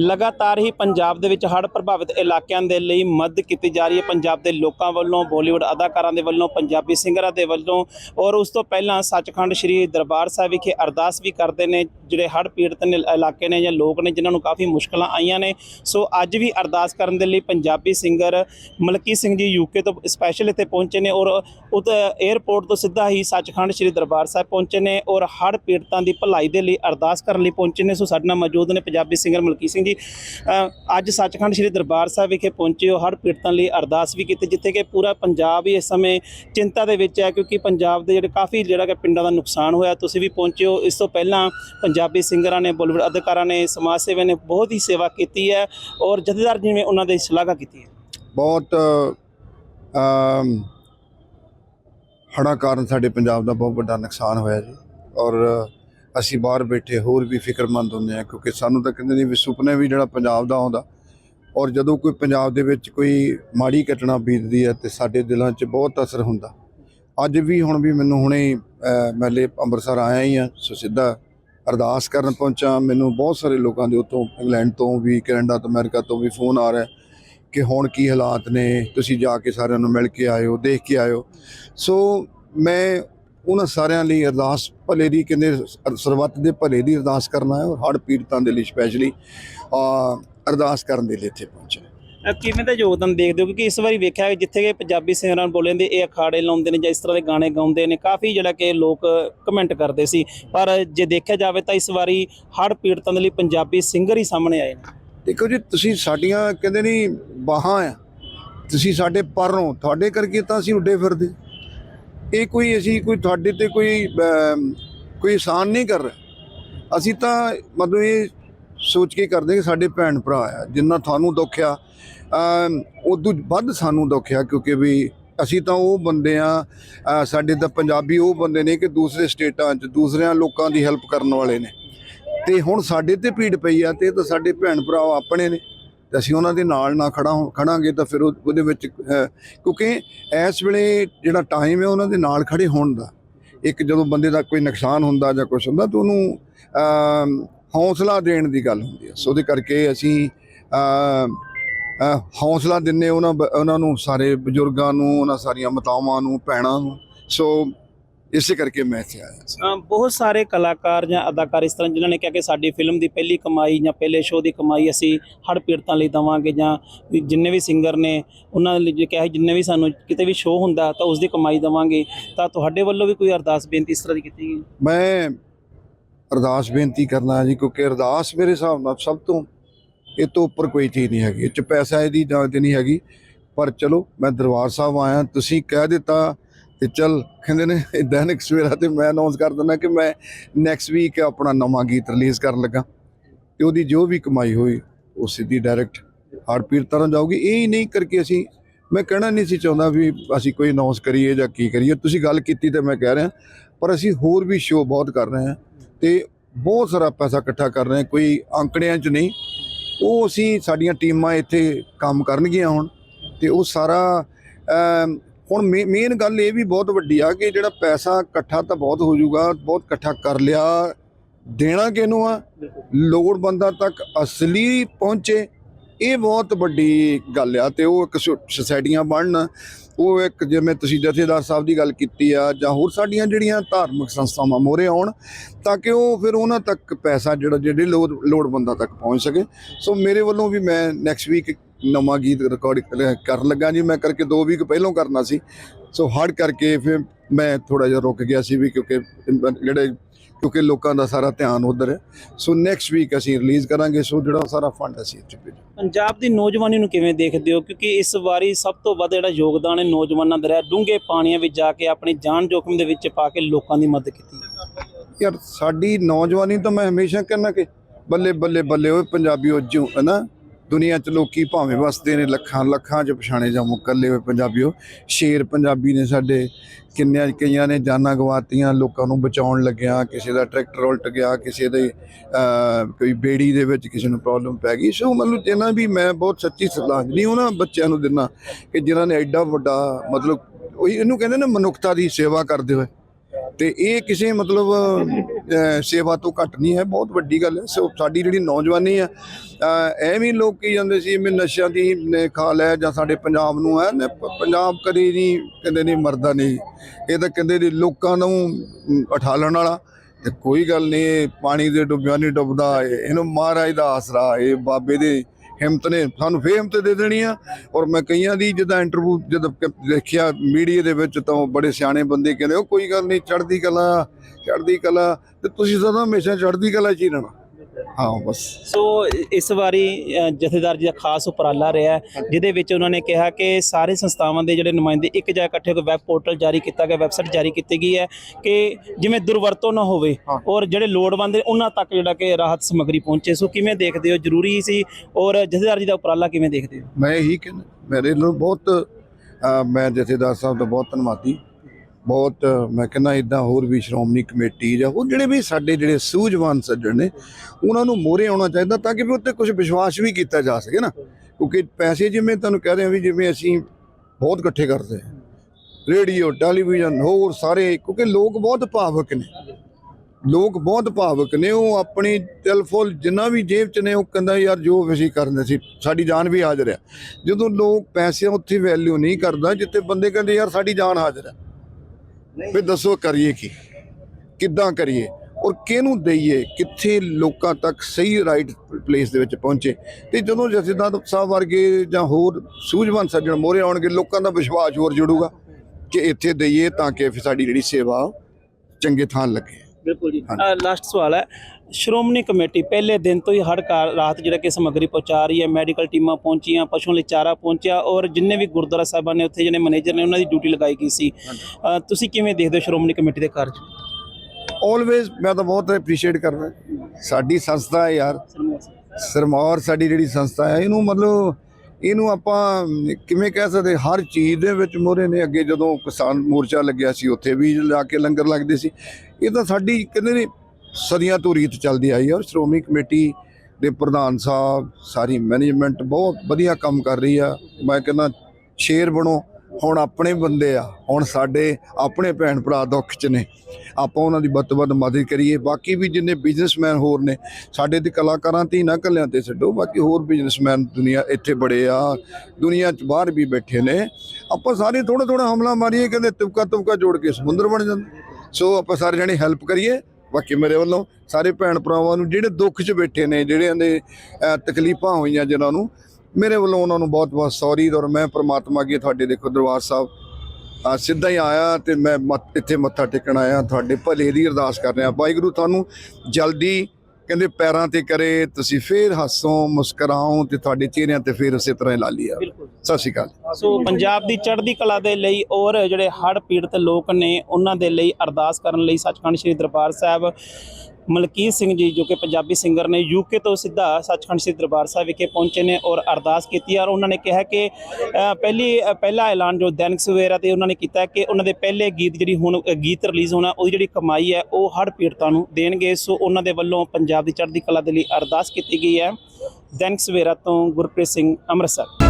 ਲਗਾਤਾਰ ਹੀ ਪੰਜਾਬ ਦੇ ਵਿੱਚ ਹੜ੍ਹ ਪ੍ਰਭਾਵਿਤ ਇਲਾਕਿਆਂ ਦੇ ਲਈ ਮਦਦ ਕੀਤੀ ਜਾ ਰਹੀ ਹੈ। ਪੰਜਾਬ ਦੇ ਲੋਕਾਂ ਵੱਲੋਂ, ਬਾਲੀਵੁੱਡ ਅਦਾਕਾਰਾਂ ਦੇ ਵੱਲੋਂ, ਪੰਜਾਬੀ ਸਿੰਗਰਾਂ ਦੇ ਵੱਲੋਂ ਔਰ ਉਸ ਤੋਂ ਪਹਿਲਾਂ ਸੱਚਖੰਡ ਸ੍ਰੀ ਦਰਬਾਰ ਸਾਹਿਬ ਵਿਖੇ ਅਰਦਾਸ ਵੀ ਕਰਦੇ ਨੇ, ਜਿਹੜੇ ਹੜ੍ਹ ਪੀੜਤ ਨੇ, ਇਲਾਕੇ ਨੇ ਜਾਂ ਲੋਕ ਨੇ, ਜਿਨ੍ਹਾਂ ਨੂੰ ਕਾਫੀ ਮੁਸ਼ਕਲਾਂ ਆਈਆਂ ਨੇ। ਸੋ ਅੱਜ ਵੀ ਅਰਦਾਸ ਕਰਨ ਦੇ ਲਈ ਪੰਜਾਬੀ ਸਿੰਗਰ ਮਲਕੀ ਸਿੰਘ ਜੀ ਯੂਕੇ ਤੋਂ ਸਪੈਸ਼ਲ ਇੱਥੇ ਪਹੁੰਚੇ ਨੇ ਔਰ ਉਤ 에ਅਰਪੋਰਟ ਤੋਂ ਸਿੱਧਾ ਹੀ ਸੱਚਖੰਡ ਸ੍ਰੀ ਦਰਬਾਰ ਸਾਹਿਬ ਪਹੁੰਚੇ ਨੇ ਔਰ ਹੜ੍ਹ ਪੀੜਤਾਂ ਦੀ ਭਲਾਈ ਦੇ ਲਈ ਅਰਦਾਸ ਕਰਨ ਲਈ ਪਹੁੰਚੇ ਨੇ। ਸੋ ਸਾਡੇ ਨਾਲ ਮੌਜੂਦ ਨੇ ਪੰਜਾਬੀ ਸਿੰਗਰ ਮਲਕੀ ਸਿੰਘ ਜੀ। ਅੱਜ ਸੱਚਖੰਡ ਸ੍ਰੀ ਦਰਬਾਰ ਸਾਹਿਬ ਵਿਖੇ ਪਹੁੰਚੇ ਹੋ। ਹੜ੍ਹ ਪੀੜਤਾਂ ਲਈ ਅਰਦਾਸ ਵੀ ਕੀਤੀ, ਜਿੱਥੇ ਕਿ ਪੂਰਾ ਪੰਜਾਬ ਹੀ ਇਸ ਸਮੇਂ ਚਿੰਤਾ ਦੇ ਵਿੱਚ ਹੈ, ਕਿਉਂਕਿ ਪੰਜਾਬ ਦੇ ਜਿਹੜੇ ਕਾਫੀ ਜਿਹੜਾ ਕਿ ਪਿੰਡਾਂ ਦਾ ਨੁਕਸਾਨ ਹੋਇਆ, ਤੁਸੀਂ ਵੀ ਪਹੁੰਚੇ ਹੋ। ਇਸ ਤੋਂ ਪਹਿਲਾਂ ਪੰਜਾਬੀ ਸਿੰਗਰਾਂ ਨੇ, ਬੋਲੀਵੁੱਡ ਅਦਾਕਾਰਾਂ ਨੇ, ਸਮਾਜ ਸੇਵੀਆਂ ਨੇ ਬਹੁਤ ਹੀ ਸੇਵਾ ਕੀਤੀ ਹੈ ਔਰ ਜਥੇਦਾਰ ਜੀ ਨੇ ਉਹਨਾਂ ਦੀ ਸ਼ਲਾਘਾ ਕੀਤੀ ਹੈ। ਬਹੁਤ, ਅਮ, ਹੜ੍ਹਾਂ ਕਾਰਨ ਸਾਡੇ ਪੰਜਾਬ ਦਾ ਬਹੁਤ ਵੱਡਾ ਨੁਕਸਾਨ ਹੋਇਆ ਜੀ। ਔਰ ਅਸੀਂ ਬਾਹਰ ਬੈਠੇ ਹੋਰ ਵੀ ਫਿਕਰਮੰਦ ਹੁੰਦੇ ਆ ਕਿਉਂਕਿ ਸਾਨੂੰ ਤਾਂ ਕਹਿੰਦੇ ਨੇ ਵੀ ਸੁਪਨੇ ਵੀ ਜਿਹੜਾ ਪੰਜਾਬ ਦਾ ਆਉਂਦਾ। ਔਰ ਜਦੋਂ ਕੋਈ ਪੰਜਾਬ ਦੇ ਵਿੱਚ ਕੋਈ ਮਾੜੀ ਘਟਨਾ ਬੀਤਦੀ ਹੈ ਤੇ ਸਾਡੇ ਦਿਲਾਂ 'ਚ ਬਹੁਤ ਅਸਰ ਹੁੰਦਾ। ਅੱਜ ਵੀ ਹੁਣ ਵੀ ਮੈਨੂੰ ਹੁਣੇ ਹੀ, ਮੈਂ ਲੇ ਅੰਮ੍ਰਿਤਸਰ ਆਇਆ ਹੀ ਆ ਸੋ ਸਿੱਧਾ ਅਰਦਾਸ ਕਰਨ ਪਹੁੰਚਾ। ਮੈਨੂੰ ਬਹੁਤ ਸਾਰੇ ਲੋਕਾਂ ਦੇ ਉੱਤੋਂ ਇੰਗਲੈਂਡ ਤੋਂ ਵੀ ਕੈਨੇਡਾ ਤੋਂ ਅਮਰੀਕਾ ਤੋਂ ਵੀ ਫੋਨ ਆ ਰਿਹਾ ਕਿ ਹੁਣ ਕੀ ਹਾਲਾਤ ਨੇ ਤੁਸੀਂ ਜਾ ਕੇ ਸਾਰਿਆਂ ਨੂੰ ਮਿਲ ਕੇ ਆਇਓ ਦੇਖ ਕੇ ਆਇਓ। ਸੋ ਮੈਂ ਉਹਨਾਂ ਸਾਰਿਆਂ ਲਈ ਅਰਦਾਸ ਭਲੇ ਦੀ ਕਹਿੰਦੇ ਸਰਬੱਤ ਦੇ ਭਲੇ ਦੀ ਅਰਦਾਸ ਕਰਨਾ ਹੈ ਔਰ ਹੜ੍ਹ ਪੀੜਤਾਂ ਦੇ ਲਈ ਸਪੈਸ਼ਲੀ ਅਰਦਾਸ ਕਰਨ ਦੇ ਲਈ ਇੱਥੇ ਪਹੁੰਚਿਆ ਅ, ਕਿਵੇਂ ਦਾ ਯੋਗਦਾਨ ਦੇਖਦੇ ਹੋ? ਕਿਉਂਕਿ ਇਸ ਵਾਰੀ ਵੇਖਿਆ ਜਿੱਥੇ ਕਿ ਪੰਜਾਬੀ ਸਿੰਗਰਾਂ ਬੋਲੇ ਨੇ ਇਹ ਅਖਾੜੇ ਲਾਉਂਦੇ ਨੇ ਜਾਂ ਇਸ ਤਰ੍ਹਾਂ ਦੇ ਗਾਣੇ ਗਾਉਂਦੇ ਨੇ ਕਾਫੀ ਜਿਹੜਾ ਕਿ ਲੋਕ ਕਮੈਂਟ ਕਰਦੇ ਸੀ। ਪਰ ਜੇ ਦੇਖਿਆ ਜਾਵੇ ਤਾਂ ਇਸ ਵਾਰੀ ਹੜ੍ਹ ਪੀੜਤਾਂ ਦੇ ਲਈ ਪੰਜਾਬੀ ਸਿੰਗਰ ਹੀ ਸਾਹਮਣੇ ਆਏ ਨੇ। ਦੇਖੋ ਜੀ ਤੁਸੀਂ ਸਾਡੀਆਂ ਕਹਿੰਦੇ ਨਹੀਂ ਬਾਹਾਂ ਆ। ਤੁਸੀਂ ਸਾਡੇ ਪਰ ਤੁਹਾਡੇ ਕਰਕੇ ਤਾਂ ਅਸੀਂ ਉੱਡੇ ਫਿਰਦੇ। ਇਹ ਕੋਈ ਅਸੀਂ ਕੋਈ ਤੁਹਾਡੇ ਤੇ ਕੋਈ ਕੋਈ ਆਸਾਨ ਨਹੀਂ ਕਰ ਰਹੇ। ਅਸੀਂ ਤਾਂ ਮਤਲਬ ਇਹ ਸੋਚ ਕੇ ਕਰਦੇ ਕਿ ਸਾਡੇ ਭੈਣ ਭਰਾ ਆ, ਜਿੰਨਾ ਤੁਹਾਨੂੰ ਦੁੱਖ ਆ ਉਦੋਂ ਵੱਧ ਸਾਨੂੰ ਦੁੱਖ ਆ, ਕਿਉਂਕਿ ਵੀ ਅਸੀਂ ਤਾਂ ਉਹ ਬੰਦੇ ਆ ਸਾਡੇ ਤਾਂ ਪੰਜਾਬੀ ਉਹ ਬੰਦੇ ਨੇ ਕਿ ਦੂਸਰੇ ਸਟੇਟਾਂ 'ਚ, ਦੂਸਰਿਆਂ ਲੋਕਾਂ ਦੀ ਹੈਲਪ ਕਰਨ ਵਾਲੇ ਨੇ। ਤੇ ਹੁਣ ਸਾਡੇ ਤੇ ਭੀੜ ਪਈ ਆ, ਤੇ ਇਹ ਤਾਂ ਸਾਡੇ ਭੈਣ ਭਰਾ ਆਪਣੇ ਨੇ। ਤੇ ਅਸੀਂ ਉਹਨਾਂ ਦੇ ਨਾਲ ਨਾ ਖੜਾ ਹੋ- ਖੜਾਂਗੇ ਤਾਂ ਫਿਰ ਉਹ- ਉਹਦੇ ਵਿੱਚ ਕਿਉਂਕਿ ਇਸ ਵੇਲੇ ਜਿਹੜਾ ਟਾਈਮ ਹੈ ਉਹਨਾਂ ਦੇ ਨਾਲ ਖੜੇ ਹੋਣ ਦਾ ਇੱਕ ਜਦੋਂ ਬੰਦੇ ਦਾ ਕੋਈ ਨੁਕਸਾਨ ਹੁੰਦਾ ਜਾਂ ਕੁਝ ਹੁੰਦਾ ਤਾਂ ਉਹਨੂੰ ਅਮ, ਹੌਸਲਾ ਦੇਣ ਦੀ ਗੱਲ ਹੁੰਦੀ ਹੈ। ਸੋ ਉਹਦੇ ਕਰਕੇ ਅਸੀਂ ਅਮ, ਅਹ, ਹੌਸਲਾ ਦਿੰਨੇ ਉਹਨਾਂ ਬ- ਉਹਨਾਂ ਨੂੰ ਸਾਰੇ ਬਜ਼ੁਰਗਾਂ ਨੂੰ ਉਹਨਾਂ ਸਾਰੀਆਂ ਮਾਤਾਵਾਂ ਨੂੰ ਭੈਣਾਂ ਨੂੰ। ਸੋ ਇਸੇ ਕਰਕੇ ਮੈਂ ਇੱਥੇ ਆਇਆ ਸੀ। ਬਹੁਤ ਸਾਰੇ ਕਲਾਕਾਰ ਜਾਂ ਅਦਾਕਾਰ ਇਸ ਤਰ੍ਹਾਂ ਜਿਨ੍ਹਾਂ ਨੇ ਕਿਹਾ ਕਿ ਸਾਡੀ ਫਿਲਮ ਦੀ ਪਹਿਲੀ ਕਮਾਈ ਜਾਂ ਪਹਿਲੇ ਸ਼ੋਅ ਦੀ ਕਮਾਈ ਅਸੀਂ ਹੜ੍ਹ ਪੀੜਤਾਂ ਲਈ ਦਵਾਂਗੇ ਜਾਂ ਵੀ ਜਿੰਨੇ ਵੀ ਸਿੰਗਰ ਨੇ ਉਹਨਾਂ ਲਈ ਜੇ ਕਿਹਾ ਜਿੰਨੇ ਵੀ ਸਾਨੂੰ ਕਿਤੇ ਵੀ ਸ਼ੋਅ ਹੁੰਦਾ ਤਾਂ ਉਸ ਦੀ ਕਮਾਈ ਦਵਾਂਗੇ। ਤਾਂ ਤੁਹਾਡੇ ਵੱਲੋਂ ਵੀ ਕੋਈ ਅਰਦਾਸ ਬੇਨਤੀ ਇਸ ਤਰ੍ਹਾਂ ਦੀ ਕੀਤੀ ਗਈ? ਮੈਂ ਅਰਦਾਸ ਬੇਨਤੀ ਕਰਨਾ ਜੀ ਕਿਉਂਕਿ ਅਰਦਾਸ ਮੇਰੇ ਹਿਸਾਬ ਨਾਲ ਸਭ ਤੋਂ ਇਹ ਤੋਂ ਉੱਪਰ ਕੋਈ ਚੀਜ਼ ਨਹੀਂ ਹੈਗੀ। ਇਹ ਚ ਪੈਸਾ ਇਹਦੀ ਜਾਂਚ ਨਹੀਂ ਹੈਗੀ। ਪਰ ਚਲੋ ਮੈਂ ਦਰਬਾਰ ਸਾਹਿਬ ਆਇਆ ਤੁਸੀਂ ਕਹਿ ਦਿੱਤਾ ਤੇ ਚਲ ਕਹਿੰਦੇ ਨੇ ਦੈਨਿਕ ਸਵੇਰਾ ਤੇ ਮੈਂ ਅਨਾਉਂਸ ਕਰ ਦਿੰਦਾ ਕਿ ਮੈਂ ਨੈਕਸਟ ਵੀਕ ਆਪਣਾ ਨਵਾਂ ਗੀਤ ਰਿਲੀਜ਼ ਕਰਨ ਲੱਗਾ। ਤੇ ਉਹਦੀ ਜੋ ਵੀ ਕਮਾਈ ਹੋਈ, ਉਹ ਸਿੱਧੀ ਡਾਇਰੈਕਟ ਹਰ ਪੀਰ ਤਰ੍ਹਾਂ ਜਾਊਗੀ। ਇਹ ਹੀ ਨਹੀਂ ਕਰਕੇ ਅਸੀਂ, ਮੈਂ ਕਹਿਣਾ ਨਹੀਂ ਸੀ ਚਾਹੁੰਦਾ ਵੀ ਅਸੀਂ ਕੋਈ ਅਨਾਉਂਸ ਕਰੀਏ ਜਾਂ ਕੀ ਕਰੀਏ। ਤੁਸੀਂ ਗੱਲ ਕੀਤੀ ਤੇ ਮੈਂ ਕਹਿ ਰਿਹਾ, ਪਰ ਅਸੀਂ ਹੋਰ ਵੀ ਸ਼ੋਅ ਬਹੁਤ ਕਰ ਰਹੇ ਹਾਂ ਤੇ ਬਹੁਤ ਸਾਰਾ ਪੈਸਾ ਇਕੱਠਾ ਕਰ ਰਹੇ ਹਾਂ, ਕੋਈ ਅੰਕੜਿਆਂ 'ਚ ਨਹੀਂ। ਉਹ ਅਸੀਂ ਸਾਡੀਆਂ ਟੀਮਾਂ ਇੱਥੇ ਕੰਮ ਕਰਨਗੀਆਂ ਹੁਣ ਤੇ ਉਹ ਸਾਰਾ ਹੁਣ ਮੇਨ ਗੱਲ ਇਹ ਵੀ ਬਹੁਤ ਵੱਡੀ ਆ ਕਿ ਜਿਹੜਾ ਪੈਸਾ ਇਕੱਠਾ ਤਾਂ ਬਹੁਤ ਹੋ ਜਾਊਗਾ, ਬਹੁਤ ਇਕੱਠਾ ਕਰ ਲਿਆ, ਦੇਣਾ ਕਿਹਨੂੰ ਆ? ਲੋੜਵੰਦਾਂ ਤੱਕ ਅਸਲੀ ਪਹੁੰਚੇ। ਇਹ ਬਹੁਤ ਵੱਡੀ ਗੱਲ ਆ ਤੇ ਉਹ ਇੱਕ ਸੁਸਾਇਟੀਆਂ ਬਣਨ। ਉਹ ਇੱਕ ਜਿਵੇਂ ਤੁਸੀਂ ਜਥੇਦਾਰ ਸਾਹਿਬ ਦੀ ਗੱਲ ਕੀਤੀ ਆ ਜਾਂ ਹੋਰ ਸਾਡੀਆਂ ਜਿਹੜੀਆਂ ਧਾਰਮਿਕ ਸੰਸਥਾਵਾਂ ਮੋਰੇ ਆਉਣ, ਤਾਂ ਕਿ ਉਹ ਫਿਰ ਉਹਨਾਂ ਤੱਕ ਪੈਸਾ ਜਿਹੜਾ, ਜਿਹੜੇ ਲੋੜ, ਲੋੜਵੰਦਾਂ ਤੱਕ ਪਹੁੰਚ ਸਕੇ। ਸੋ ਮੇਰੇ ਵੱਲੋਂ ਵੀ ਮੈਂ ਨੈਕਸਟ ਵੀਕ ਨਵਾਂ ਗੀਤ ਰਿਕਾਰਡ ਕਰਨ ਲੱਗਾ ਜੀ। ਮੈਂ ਕਰਕੇ 2 ਵੀਕ ਪਹਿਲਾਂ ਕਰਨਾ ਸੀ। ਸੋ ਹੜ ਕਰਕੇ ਫਿਰ ਮੈਂ ਥੋੜਾ ਜਿਹਾ ਰੁਕ ਗਿਆ ਸੀ ਵੀ ਕਿਉਂਕਿ ਜਿਹੜੇ ਕਿਉਂਕਿ ਲੋਕਾਂ ਦਾ ਸਾਰਾ ਧਿਆਨ ਉਧਰ ਹੈ। ਸੋ ਨੈਕਸਟ ਵੀਕ ਅਸੀਂ ਰਿਲੀਜ਼ ਕਰਾਂਗੇ। ਸੋ ਜਿਹੜਾ ਸਾਰਾ ਫੰਡ ਅਸੀਂ ਇੱਥੇ ਭੇਜਾਂਗੇ। ਪੰਜਾਬ ਦੀ ਨੌਜਵਾਨੀ ਨੂੰ ਕਿਵੇਂ ਦੇਖਦੇ ਹੋ? ਕਿਉਂਕਿ ਇਸ ਵਾਰੀ ਸਭ ਤੋਂ ਵੱਧ ਜਿਹੜਾ ਯੋਗਦਾਨ ਹੈ ਨੌਜਵਾਨਾਂ ਦਾ ਰਿਹਾ। ਡੂੰਘੇ ਪਾਣੀਆਂ ਵਿੱਚ ਜਾ ਕੇ ਆਪਣੀ ਜਾਨ ਜੋਖਮ ਦੇ ਵਿੱਚ ਪਾ ਕੇ ਲੋਕਾਂ ਦੀ ਮਦਦ ਕੀਤੀ। ਯਾਰ ਸਾਡੀ ਨੌਜਵਾਨੀ ਤਾਂ ਮੈਂ ਹਮੇਸ਼ਾ ਕਹਿੰਦਾ ਕਿ ਬੱਲੇ ਬੱਲੇ ਬੱਲੇ ਓਏ ਪੰਜਾਬੀਓ ਜਿਉ ਹਨਾ ਦੁਨੀਆ 'ਚ ਲੋਕੀ ਭਾਵੇਂ ਵਸਦੇ ਨੇ, ਲੱਖਾਂ ਲੱਖਾਂ 'ਚ ਪਛਾਣੇ ਜਾਂ ਮੁਕੱਲੇ ਹੋਏ ਪੰਜਾਬੀਓ। ਸ਼ੇਰ ਪੰਜਾਬੀ ਨੇ ਸਾਡੇ ਕਿੰਨਿਆਂ ਕਈਆਂ ਨੇ ਜਾਨਾਂ ਗਵਾਤੀਆਂ, ਲੋਕਾਂ ਨੂੰ ਬਚਾਉਣ ਲੱਗਿਆ, ਕਿਸੇ ਦਾ ਟਰੈਕਟਰ ਉਲਟ ਗਿਆ, ਕਿਸੇ ਦੇ ਕੋਈ ਬੇੜੀ ਦੇ ਵਿੱਚ ਕਿਸੇ ਨੂੰ ਪ੍ਰੋਬਲਮ ਪੈ ਗਈ। ਸੋ ਮਤਲਬ ਇਹਨਾਂ ਵੀ ਮੈਂ ਬਹੁਤ ਸੱਚੀ ਸ਼ਰਧਾਂਜਲੀ ਉਹਨਾਂ ਬੱਚਿਆਂ ਨੂੰ ਦਿੰਦਾ ਕਿ ਜਿਨ੍ਹਾਂ ਨੇ ਐਡਾ ਵੱਡਾ ਮਤਲਬ ਉਹੀ ਇਹਨੂੰ ਕਹਿੰਦੇ ਨੇ ਮਨੁੱਖਤਾ ਦੀ ਸੇਵਾ ਕਰਦੇ ਹੋਏ। ਤੇ ਇਹ ਕਿਸੇ ਮਤਲਬ ਸੇਵਾ ਤੋਂ ਘੱਟ ਨਹੀਂ ਹੈ, ਬਹੁਤ ਵੱਡੀ ਗੱਲ ਹੈ। ਸੋ ਸਾਡੀ ਜਿਹੜੀ ਨੌਜਵਾਨੀ ਹੈ ਐਵੇਂ ਲੋਕ ਕੀ ਜਾਂਦੇ ਸੀ ਮੈਂ ਨਸ਼ਿਆਂ ਦੀ ਨੇ ਖਾ ਲਿਆ ਜਾਂ ਸਾਡੇ ਪੰਜਾਬ ਨੂੰ ਹੈ ਪੰਜਾਬ ਕਦੇ ਨਹੀਂ, ਕਹਿੰਦੇ ਨਹੀਂ ਮਰਦਾ ਨਹੀਂ। ਇਹ ਤਾਂ ਕਹਿੰਦੇ ਨੇ ਲੋਕਾਂ ਨੂੰ ਉਠਾਲਣ ਵਾਲਾ। ਤੇ ਕੋਈ ਗੱਲ ਨਹੀਂ ਪਾਣੀ ਦੇ ਡੁੱਬਿਆ ਨਹੀਂ ਡੁੱਬਦਾ, ਇਹ- ਇਹਨੂੰ ਮਹਾਰਾਜ ਦਾ ਆਸਰਾ, ਇਹ ਬਾਬੇ ਦੇ ਹਿੰਮਤ ਨੇ ਸਾਨੂੰ ਫੇਰ ਹਿੰਮਤ ਦੇ ਦੇਣੀ ਆ। ਔਰ ਮੈਂ ਕਈਆਂ ਦੀ ਜਿੱਦਾਂ ਇੰਟਰਵਿਊ ਜਦੋਂ ਦੇਖਿਆ ਮੀਡੀਆ ਦੇ ਵਿੱਚ ਤਾਂ ਉਹ ਬੜੇ ਸਿਆਣੇ ਬੰਦੇ ਕਹਿੰਦੇ, ਉਹ ਕੋਈ ਗੱਲ ਨਹੀਂ, ਚੜ੍ਹਦੀ ਕਲਾ ਚੜ੍ਹਦੀ ਕਲਾ ਤੇ ਤੁਸੀਂ ਸਦਾ ਹਮੇਸ਼ਾ ਚੜ੍ਹਦੀ ਕਲਾ 'ਚ ਹੀ ਰਹਿਣਾ। ਹਾਂ ਬਸ। ਸੋ ਇਸ ਵਾਰੀ ਜਥੇਦਾਰ ਜੀ ਦਾ ਖਾਸ ਉਪਰਾਲਾ ਰਿਹਾ ਜਿਹਦੇ ਵਿੱਚ ਉਹਨਾਂ ਨੇ ਕਿਹਾ ਕਿ ਸਾਰੇ ਸੰਸਥਾਵਾਂ ਦੇ ਜਿਹੜੇ ਨੁਮਾਇੰਦੇ ਇੱਕ ਜਗ੍ਹਾ ਇਕੱਠੇ ਹੋ ਕੇ ਵੈਬ ਪੋਰਟਲ ਜਾਰੀ ਕੀਤਾ ਗਿਆ ਵੈਬਸਾਈਟ ਜਾਰੀ ਕੀਤੀ ਗਈ ਹੈ ਕਿ ਜਿਵੇਂ ਦੁਰਵਰਤੋਂ ਨਾ ਹੋਵੇ। ਔਰ ਜਿਹੜੇ ਲੋੜਵੰਦ ਨੇ ਉਹਨਾਂ ਤੱਕ ਜਿਹੜਾ ਕਿ ਰਾਹਤ ਸਮੱਗਰੀ ਪਹੁੰਚੇ। ਸੋ ਕਿਵੇਂ ਦੇਖਦੇ ਹੋ? ਜ਼ਰੂਰੀ ਸੀ ਔਰ ਜਥੇਦਾਰ ਜੀ ਦਾ ਉਪਰਾਲਾ ਕਿਵੇਂ ਦੇਖਦੇ ਹੋ? ਮੈਂ ਇਹੀ ਕਹਿੰਦਾ ਮੇਰੇ ਨੂੰ ਬਹੁਤ ਮੈਂ ਜਥੇਦਾਰ ਸਾਹਿਬ ਦਾ ਬਹੁਤ ਧੰਨਵਾਦੀ ਬਹੁਤ, ਮੈਂ ਕਹਿੰਦਾ ਇਦਾਂ ਹੋਰ ਵੀ ਸ਼੍ਰੋਮਣੀ ਕਮੇਟੀ ਜਾਂ ਉਹ ਜਿਹੜੇ ਵੀ ਸਾਡੇ ਜਿਹੜੇ ਸੂਝਵਾਨ ਸੱਜਣ ਨੇ, ਉਹਨਾਂ ਨੂੰ ਮੋਰੇ ਆਉਣਾ ਚਾਹੀਦਾ ਤਾਂ ਕਿ ਵੀ ਉੱਤੇ ਕੁਝ ਵਿਸ਼ਵਾਸ ਵੀ ਕੀਤਾ ਜਾ ਸਕੇ ਨਾ। ਕਿਉਂਕਿ ਪੈਸੇ ਜਿਵੇਂ ਤੁਹਾਨੂੰ ਕਹਿ ਰਹੇ ਹਾਂ ਵੀ ਜਿਵੇਂ ਅਸੀਂ ਬਹੁਤ ਇਕੱਠੇ ਕਰਦੇ ਹਾਂ, ਰੇਡੀਓ, ਟੈਲੀਵਿਜ਼ਨ, ਹੋਰ ਸਾਰੇ, ਕਿਉਂਕਿ ਲੋਕ ਬਹੁਤ ਭਾਵਕ ਨੇ। ਲੋਕ ਬਹੁਤ ਭਾਵਕ ਨੇ, ਉਹ ਆਪਣੀ ਟੈਲੀਫੋਨ ਜਿੰਨਾ ਵੀ ਜੇਬ ਚ ਨੇ, ਉਹ ਕਹਿੰਦਾ ਯਾਰ ਜੋ ਅਸੀਂ ਕਰਦੇ ਸੀ, ਸਾਡੀ ਜਾਨ ਵੀ ਹਾਜ਼ਰ ਹੈ ਜਦੋਂ ਲੋਕ ਪੈਸੇ ਉੱਥੇ ਵੈਲਿਊ ਨਹੀਂ ਕਰਦਾ, ਜਿੱਥੇ ਬੰਦੇ ਕਹਿੰਦੇ ਯਾਰ ਸਾਡੀ ਜਾਨ ਹਾਜ਼ਰ ਹੈ ਫਿਰ ਦੱਸੋ ਕਰੀਏ ਕੀ? ਕਿੱਦਾਂ ਕਰੀਏ? ਔਰ ਕਿਹਨੂੰ ਦਈਏ? ਕਿੱਥੇ ਲੋਕਾਂ ਤੱਕ ਸਹੀ ਰਾਈਟ ਪਲੇਸ ਦੇ ਵਿੱਚ ਪਹੁੰਚੇ? ਤੇ ਜਦੋਂ ਜਥੇਦਾਰ ਸਾਹਿਬ ਵਰਗੇ ਜਾਂ ਹੋਰ ਸੂਝਵਾਨ ਸੱਜਣ ਮੋਹਰੇ ਆਉਣਗੇ, ਲੋਕਾਂ ਦਾ ਵਿਸ਼ਵਾਸ ਹੋਰ ਜੁੜੂਗਾ ਕਿ ਇੱਥੇ ਦਈਏ ਤਾਂ ਕਿ ਫਿਰ ਸਾਡੀ ਜਿਹੜੀ ਸੇਵਾ ਚੰਗੇ ਥਾਂ ਲੱਗੇ। ਬਿਲਕੁਲ ਜੀ। ਲਾਸਟ ਸਵਾਲ ਹੈ। ਸ਼੍ਰੋਮਣੀ ਕਮੇਟੀ ਪਹਿਲੇ ਦਿਨ ਤੋਂ ਹੀ ਹੜ ਕਾ- ਰਾਹਤ ਜਿਹੜਾ ਕਿ ਸਮੱਗਰੀ ਪਹੁੰਚਾ ਰਹੀ ਹੈ ਮੈਡੀਕਲ ਟੀਮਾਂ ਪਹੁੰਚੀਆਂ ਪਸ਼ੂਆਂ ਲਈ ਚਾਰਾ ਪਹੁੰਚਿਆ ਔਰ ਜਿੰਨੇ ਵੀ ਗੁਰਦੁਆਰਾ ਸਾਹਿਬਾਨ ਨੇ ਉੱਥੇ ਜਿਹੜੇ ਮੈਨੇਜਰ ਨੇ ਉਹਨਾਂ ਦੀ ਡਿਊਟੀ ਲਗਾਈ ਗਈ ਸੀ। ਤੁਸੀਂ ਕਿਵੇਂ ਦੇਖਦੇ ਹੋ ਸ਼੍ਰੋਮਣੀ ਕਮੇਟੀ ਦੇ ਕਾਰਜ? ਆਲਵੇਜ਼ ਮੈਂ ਤਾਂ ਬਹੁਤ ਐਪਰੀਸ਼ੀਏਟ ਕਰਦਾ। ਸਾਡੀ ਸੰਸਥਾ ਹੈ ਯਾਰ। ਸਰਮੌਰ ਸਾਡੀ ਜਿਹੜੀ ਸੰਸਥਾ ਹੈ ਇਹਨੂੰ ਮਤਲਬ ਇਹਨੂੰ ਆਪਾਂ ਕਿਵੇਂ ਕਹਿ ਸਕਦੇ, ਹਰ ਚੀਜ਼ ਦੇ ਵਿੱਚ ਮੋਰੇ ਨੇ। ਅੱਗੇ ਜਦੋਂ ਕਿਸਾਨ ਮੋਰਚਾ ਲੱਗਿਆ ਸੀ, ਉੱਥੇ ਵੀ ਜਾ ਕੇ ਲੰਗਰ ਲੱਗਦੇ ਸੀ। ਇਹ ਤਾਂ ਸਾਡੀ ਕਹਿੰਦੇ ਨੇ, ਸਦੀਆਂ ਤੋਂ ਰੀਤ ਚੱਲਦੀ ਆਈ ਹੈ ਔਰ ਸ਼੍ਰੋਮਣੀ ਕਮੇਟੀ ਦੇ ਪ੍ਰਧਾਨ ਸਾਹਿਬ, ਸਾਰੀ ਮੈਨੇਜਮੈਂਟ ਬਹੁਤ ਵਧੀਆ ਕੰਮ ਕਰ ਰਹੀ ਆ। ਮੈਂ ਕਹਿੰਦਾ, ਸ਼ੇਰ ਬਣੋ। ਹੁਣ ਆਪਣੇ ਬੰਦੇ ਆ, ਹੁਣ ਸਾਡੇ ਆਪਣੇ ਭੈਣ ਭਰਾ ਦੁੱਖ 'ਚ ਨੇ। ਆਪਾਂ ਉਹਨਾਂ ਦੀ ਵੱਧ ਤੋਂ ਵੱਧ ਮਦਦ ਕਰੀਏ। ਬਾਕੀ ਵੀ ਜਿੰਨੇ ਬਿਜ਼ਨਸਮੈਨ ਹੋਰ ਨੇ, ਸਾਡੇ ਤੇ ਕਲਾਕਾਰਾਂ ਤੇ ਹੀ ਨਾ ਕੱਲਿਆਂ ਤੇ ਛੱਡੋ। ਬਾਕੀ ਹੋਰ ਬਿਜ਼ਨਸਮੈਨ ਦੁਨੀਆ ਇੱਥੇ ਬੜੇ ਆ, ਦੁਨੀਆ 'ਚ ਬਾਹਰ ਵੀ ਬੈਠੇ ਨੇ। ਆਪਾਂ ਸਾਰੇ ਥੋੜਾ ਥੋੜਾ ਹਮਲਾ ਮਾਰੀਏ, ਕਹਿੰਦੇ ਤੁਪਕਾ ਤੁਪਕਾ ਜੋੜ ਕੇ ਸਮੁੰਦਰ ਬਣ ਜਾਂਦਾ। ਸੋ ਆਪਾਂ ਸਾਰੇ ਜਣੇ ਹੈਲਪ ਕਰੀਏ। ਬਾਕੀ ਮੇਰੇ ਵੱਲੋਂ ਸਾਰੇ ਭੈਣ ਭਰਾਵਾਂ ਨੂੰ ਜਿਹੜੇ ਦੁੱਖ 'ਚ ਬੈਠੇ ਨੇ, ਜਿਹੜਿਆਂ ਦੇ ਤਕਲੀਫਾਂ ਹੋਈਆਂ ਜਿਨ੍ਹਾਂ ਨੂੰ ਮੇਰੇ ਵੱਲੋਂ ਉਹਨਾਂ ਨੂੰ ਬਹੁਤ ਬਹੁਤ ਸੌਰੀ ਔਰ ਮੈਂ ਪ੍ਰਮਾਤਮਾ ਅੱਗੇ ਤੁਹਾਡੇ ਦੇਖੋ ਦਰਬਾਰ ਸਾਹਿਬ ਆ ਸਿੱਧਾ ਹੀ ਆਇਆ ਤੇ ਮੈਂ ਇੱਥੇ ਮੱਥਾ ਟੇਕਣ ਆਇਆ ਤੁਹਾਡੇ ਭਲੇ ਦੀ ਅਰਦਾਸ ਕਰ ਰਿਹਾ। ਵਾਹਿਗੁਰੂ ਤੁਹਾਨੂੰ ਜਲਦੀ ਕਹਿੰਦੇ ਪੈਰਾਂ ਤੇ ਕਰੇ ਤੁਸੀਂ ਫੇਰ ਹੱਸੋ ਮੁਸਕਰਾਓ ਤੇ ਤੁਹਾਡੇ ਚਿਹਰਿਆਂ ਤੇ ਫੇਰ ਉਸੇ ਤਰ੍ਹਾਂ ਲਾਲੀ ਬਿਲਕੁਲ। ਸਤਿ ਸ਼੍ਰੀ ਅਕਾਲ। ਸੋ ਪੰਜਾਬ ਦੀ ਚੜ੍ਹਦੀ ਕਲਾ ਦੇ ਲਈ ਔਰ ਜਿਹੜੇ ਹੜ੍ਹ ਪੀੜਤ ਲੋਕ ਨੇ ਉਹਨਾਂ ਦੇ ਲਈ ਅਰਦਾਸ ਕਰਨ ਲਈ ਸੱਚਖੰਡ ਸ੍ਰੀ ਦਰਬਾਰ ਸਾਹਿਬ ਮਲਕੀਤ ਸਿੰਘ ਜੀ, ਜੋ ਕਿ ਪੰਜਾਬੀ ਸਿੰਗਰ ਨੇ ਯੂਕੇ ਤੋਂ ਸਿੱਧਾ ਸੱਚਖੰਡ ਸ੍ਰੀ ਦਰਬਾਰ ਸਾਹਿਬ ਵਿਖੇ ਪਹੁੰਚੇ ਨੇ ਔਰ ਅਰਦਾਸ ਕੀਤੀ ਹੈ। ਔਰ ਉਹਨਾਂ ਨੇ ਕਿਹਾ ਕਿ ਪਹਿਲੀ ਪਹਿਲਾ ਐਲਾਨ ਜੋ ਦੈਨਿਕ ਸਵੇਰਾ ਤੇ ਉਹਨਾਂ ਨੇ ਕੀਤਾ ਕਿ ਉਹਨਾਂ ਦੇ ਪਹਿਲੇ ਗੀਤ ਜਿਹੜੀ ਹੁਣ ਗੀਤ ਰਿਲੀਜ਼ ਹੋਣਾ, ਉਹਦੀ ਜਿਹੜੀ ਕਮਾਈ ਹੈ, ਉਹ ਹੜ੍ਹ ਪੀੜਤਾਂ ਨੂੰ ਦੇਣਗੇ। ਸੋ ਉਹਨਾਂ ਦੇ ਵੱਲੋਂ ਪੰਜਾਬ ਦੀ ਚੜ੍ਹਦੀ ਕਲਾ ਦੇ ਲਈ ਅਰਦਾਸ ਕੀਤੀ ਗਈ ਹੈ। ਦੈਨਿਕ ਸਵੇਰਾ ਤੋਂ ਗੁਰਪ੍ਰੀਤ ਸਿੰਘ ਅੰਮ੍ਰਿਤਸਰ।